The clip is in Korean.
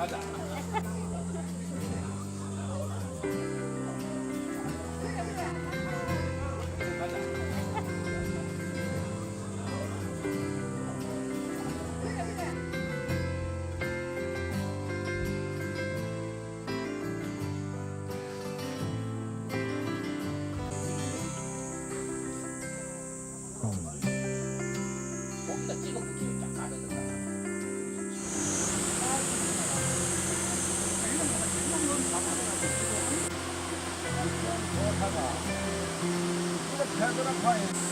가자. 거기다 찍어 붙이면 딱 가르는 the Pentagon Empire.